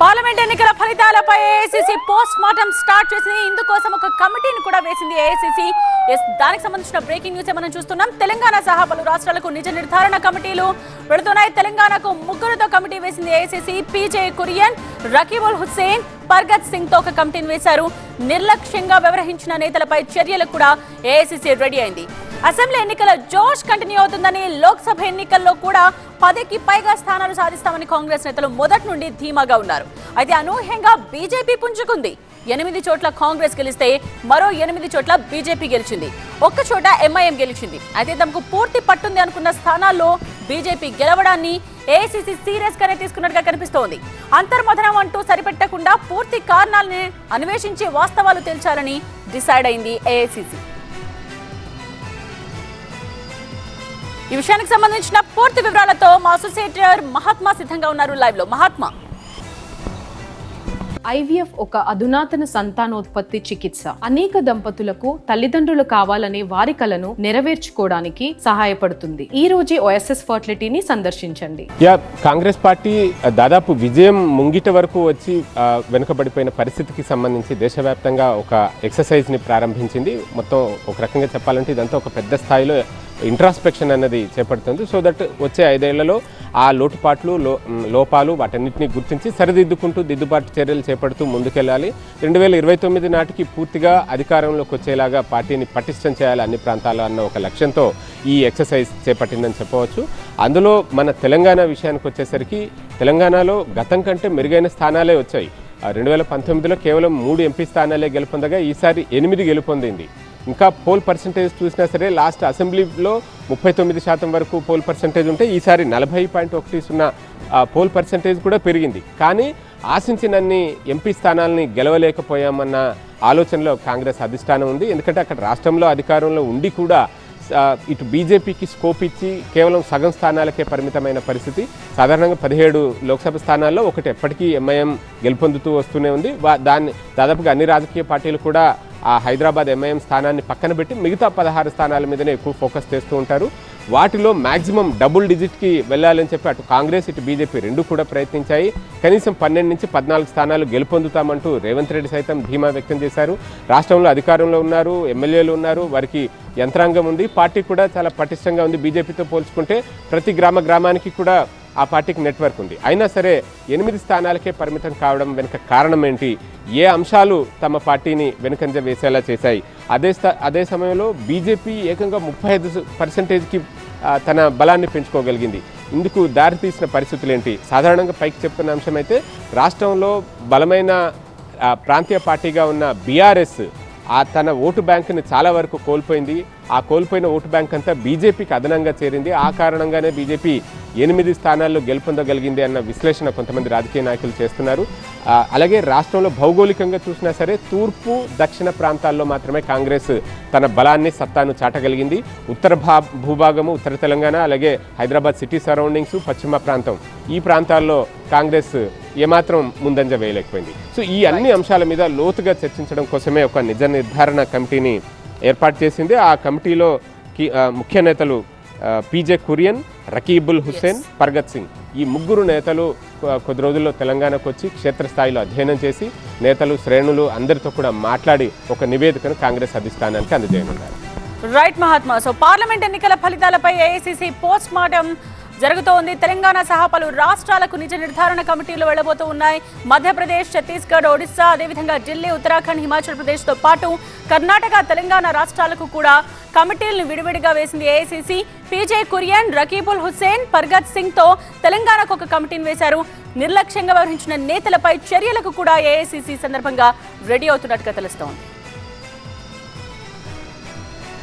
Parliament ఎన్నికల ఫలితాలపై AICC post mortem start చేసింది. ఇందుకోసం ఒక కమిటీని కూడా వేసింది ఏఐసిసి ఎస్ దానికి సంబంధించిన బ్రేకింగ్ న్యూస్ మనం చూస్తున్నాం. తెలంగాణ సహా పలు రాష్ట్రాలకు నిజ నిర్ధారణ కమిటీలు వెళుతున్నాయి తెలంగాణకు ముగ్గురుతో కమిటీ వేసింది ఏఐసిసి పీజే కురియన్ రకీబుల్ హుస్సేన్ పర్గత్ సింగ్తో ఒక కమిటీని వేశారు. నిర్లక్ష్యంగా వ్యవహరించిన నేతలపై చర్యలకు కూడా ఏఐసిసి రెడీ అయింది. అసెంబ్లీ ఎన్నికల జోష్ కంటిన్యూ అవుతుందని లోక్సభ ఎన్నికల్లో కూడా పదికి పైగా స్థానాలు సాధిస్తామని కాంగ్రెస్ నేతలు మొదటి నుండి ధీమాగా ఉన్నారు. అయితే అనూహ్యంగా బీజేపీ పుంజుకుంది. ఎనిమిది చోట్ల కాంగ్రెస్ గెలిస్తే మరో ఎనిమిది చోట్ల బీజేపీ గెలిచింది. ఒక్క చోట ఎంఐఎం గెలిచింది. అయితే తమకు పూర్తి పట్టుంది అనుకున్న స్థానాల్లో బీజేపీ గెలవడాన్ని ఏసీసీ సీరియస్ గానే తీసుకున్నట్టుగా కనిపిస్తోంది. అంతర్మథనం అంటూ సరిపెట్టకుండా పూర్తి కారణాలని అన్వేషించి వాస్తవాలు తెలిచాలని డిసైడ్ అయింది ఏఐసీసీ. ఈ విషయానికి సంబంధించిన పూర్తి వివరాలతో మా అసోసియేటర్ మహాత్మా సిద్ధంగా ఉన్నారు లైవ్లో. మహాత్మా. ఐవీఎఫ్ ఒక అధునాతన సంతానోత్పత్తి చికిత్స. అనేక దంపతులకు తల్లిదండ్రులు కావాలనే వారి కలను నెరవేర్చుకోవడానికి సహాయపడుతుంది. ఈ రోజే ఓఎస్ఎస్ ఫర్టిలిటీని సందర్శించండి. యా కాంగ్రెస్ పార్టీ దాదాపు విజయం ముంగిట వరకు వచ్చి వెనుకబడిపోయిన పరిస్థితికి సంబంధించి దేశవ్యాప్తంగా ఒక ఎక్సర్సైజ్ని ప్రారంభించింది. మొత్తం ఒక రకంగా చెప్పాలంటే ఇదంతా ఒక పెద్ద స్థాయిలో ఇంట్రాస్పెక్షన్ అనేది చేపడుతుంది. సో దట్ వచ్చే ఐదేళ్ళలో ఆ లోటుపాట్లు లో లోపాలు వాటన్నిటిని గుర్తించి సరిదిద్దుకుంటూ దిద్దుబాటు చర్యలు చేపడుతూ ముందుకెళ్ళాలి. రెండు వేల ఇరవై తొమ్మిది నాటికి పూర్తిగా అధికారంలోకి వచ్చేలాగా పార్టీని పటిష్టం చేయాలి అన్ని ప్రాంతాల్లో అన్న ఒక లక్ష్యంతో ఈ ఎక్సర్సైజ్ చేపట్టిందని చెప్పవచ్చు. అందులో మన తెలంగాణ విషయానికి వచ్చేసరికి తెలంగాణలో గతం కంటే మెరుగైన స్థానాలే వచ్చాయి. రెండు వేల పంతొమ్మిదిలో కేవలం మూడు ఎంపీ స్థానాలే గెలుపొందగా ఈసారి ఎనిమిది గెలుపొందింది. ఇంకా పోల్ పర్సంటేజ్ చూసినా సరే లాస్ట్ అసెంబ్లీలో ముప్పై తొమ్మిది శాతం వరకు పోల్ పర్సంటేజ్ ఉంటే ఈసారి నలభై పాయింట్ ఒకటి సున్నా పోల్ పర్సంటేజ్ కూడా పెరిగింది. కానీ ఆశించినన్ని ఎంపీ స్థానాలని గెలవలేకపోయామన్న ఆలోచనలో కాంగ్రెస్ అధిష్టానం ఉంది. ఎందుకంటే అక్కడ రాష్ట్రంలో అధికారంలో ఉండి కూడా ఇటు బీజేపీకి స్కోప్ ఇచ్చి కేవలం సగం స్థానాలకే పరిమితమైన పరిస్థితి. సాధారణంగా పదిహేడు లోక్సభ స్థానాల్లో ఒకటి ఎప్పటికీ ఎంఐఎం గెలుపొందుతూ వస్తూనే ఉంది. దాన్ని దాదాపుగా అన్ని రాజకీయ పార్టీలు కూడా ఆ హైదరాబాద్ ఎంఐఎం స్థానాన్ని పక్కన పెట్టి మిగతా పదహారు స్థానాల మీదనే ఎక్కువ ఫోకస్ చేస్తూ ఉంటారు. వాటిలో మ్యాక్సిమం డబుల్ డిజిట్కి వెళ్ళాలని చెప్పి అటు కాంగ్రెస్ ఇటు బీజేపీ రెండు కూడా ప్రయత్నించాయి. కనీసం పన్నెండు నుంచి పద్నాలుగు స్థానాలు గెలుపొందుతామంటూ రేవంత్ రెడ్డి సైతం ధీమా వ్యక్తం చేశారు. రాష్ట్రంలో అధికారంలో ఉన్నారు ఎమ్మెల్యేలు ఉన్నారు వారికి యంత్రాంగం ఉంది. పార్టీ కూడా చాలా పటిష్టంగా ఉంది. బీజేపీతో పోల్చుకుంటే ప్రతి గ్రామ గ్రామానికి కూడా ఆ పార్టీకి నెట్వర్క్ ఉంది. అయినా సరే ఎనిమిది స్థానాలకే పరిమితం కావడం వెనుక కారణం ఏంటి? ఏ అంశాలు తమ పార్టీని వెనుకంజ వేసేలా చేశాయి? అదే అదే సమయంలో బీజేపీ ఏకంగా ముప్పై ఐదు పర్సెంటేజ్కి తన బలాన్ని పెంచుకోగలిగింది. ఇందుకు దారితీసిన పరిస్థితులు ఏంటి? సాధారణంగా పైకి చెప్తున్న అంశం అయితే రాష్ట్రంలో బలమైన ప్రాంతీయ పార్టీగా ఉన్న బీఆర్ఎస్ ఆ తన ఓటు బ్యాంకుని చాలా వరకు కోల్పోయింది. ఆ కోల్పోయిన ఓటు బ్యాంక్ అంతా బీజేపీకి అదనంగా చేరింది. ఆ కారణంగానే బీజేపీ ఎనిమిది స్థానాల్లో గెలుపొందగలిగింది అన్న విశ్లేషణ కొంతమంది రాజకీయ నాయకులు చేస్తున్నారు. అలాగే రాష్ట్రంలో భౌగోళికంగా చూసినా సరే తూర్పు దక్షిణ ప్రాంతాల్లో మాత్రమే కాంగ్రెస్ తన బలాన్ని సత్తాను చాటగలిగింది. ఉత్తర భా భూభాగము ఉత్తర తెలంగాణ అలాగే హైదరాబాద్ సిటీ సరౌండింగ్స్ పశ్చిమ ప్రాంతం ఈ ప్రాంతాల్లో కాంగ్రెస్ ఏమాత్రం ముందంజ వేయలేకపోయింది. సో ఈ అన్ని అంశాల మీద లోతుగా చర్చించడం కోసమే ఒక నిజ నిర్ధారణ కమిటీని ఏర్పాటు చేసింది. ఆ కమిటీలో ముఖ్య నేతలు పీజే కురియన్ రకీబుల్ హుస్సేన్ పర్గత్ సింగ్. ఈ ముగ్గురు నేతలు కొద్ది రోజుల్లో తెలంగాణకు వచ్చి క్షేత్రస్థాయిలో అధ్యయనం చేసి నేతలు శ్రేణులు అందరితో కూడా మాట్లాడి ఒక నివేదికను కాంగ్రెస్ అధిష్టానానికి అందజేయనున్నారు. రైట్ మహాత్మా. సో పార్లమెంట్ ఎన్నికల ఫలితాలపై ఏఐసిసి పోస్ట్ మార్టం జరుగుతోంది. తెలంగాణ సహా పలు రాష్ట్రాలకు నిజ నిర్ధారణ కమిటీలు వెళ్ళబోతూ ఉన్నాయి. మధ్యప్రదేశ్ ఛత్తీస్గఢ్ ఒడిశా అదేవిధంగా ఢిల్లీ ఉత్తరాఖండ్ హిమాచల్ ప్రదేశ్తో పాటు కర్ణాటక తెలంగాణ రాష్ట్రాలకు కూడా కమిటీలను విడివిడిగా వేసింది ఏఐసిసి పీజే కురియన్ రకీబుల్ హుస్సేన్ పర్గత్ సింగ్తో తెలంగాణకు ఒక కమిటీని వేశారు. నిర్లక్ష్యంగా వ్యవహరించిన నేతలపై చర్యలకు కూడా ఏఐసిసి సందర్భంగా రెడీ అవుతున్నట్టుగా తెలుస్తోంది.